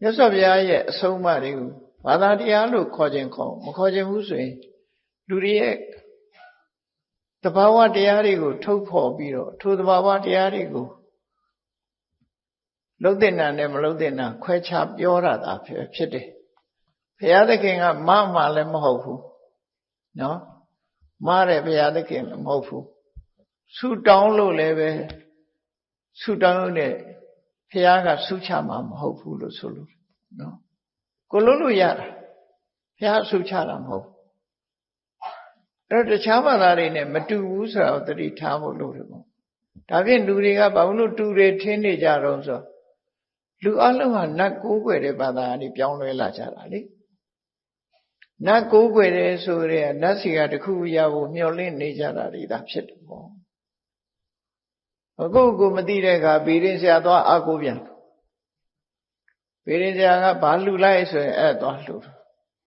မြတ်စွာဘုရားရဲ့အဆုံးအမတွေကိုဘာသာတရားလို့ခေါ်ခြင်းခေါ်မခေါ်ခြင်းဘူးဆိုရင်လူတွေရဲ့တဘာဝတရားတွေကိုထုတ်ဖော်ပြီးတော့ထိုတဘာဝတရားတွေကိုလုံးတဲ့နာနဲ့မလုံးတဲ့နာခွဲခြားပြောရတာဖြစ်တယ်ဘုရားသခင်ကမမှလည်းမဟုတ်ဘူးနော်မားတယ်ဘုရားသခင်လည်းမဟုတ်ဘူးဆူတောင်းလို့လည်းပဲဆူတောင်းလို့နဲ့ ဘုရားကဆူချမှာမဟုတ်ဘူးလို့ဆိုလို့နော်ကိုလုံးလို့ရတာဘုရားဆူချတာမဟုတ်အဲ့တော့တခြားဘာသာတွေနဲ့မတူဘူးဆိုတော့သတိထားဖို့လိုတယ်ပေါ့ဒါဖြင့်လူတွေကဘာလို့တူတွေထင်းနေကြတော့ဆိုလူအလုံးဟာနတ်ကိုးကွယ်တဲ့ဘာသာကနေပြောင်းလဲလာကြတာလေနတ်ကိုးကွယ်တယ်ဆိုတဲ့နတ်စီကတခုရဖို့မျှော်လင့်နေကြတာတွေဒါဖြစ်တယ်ပေါ့ အခုကိုမသိတဲ့အခါဗီရင်ဆရာသွားအကိုပြန်ဗီရင်ဆရာကဘာလှူလိုက်ဆိုရင်အဲ့သွားလှူတယ်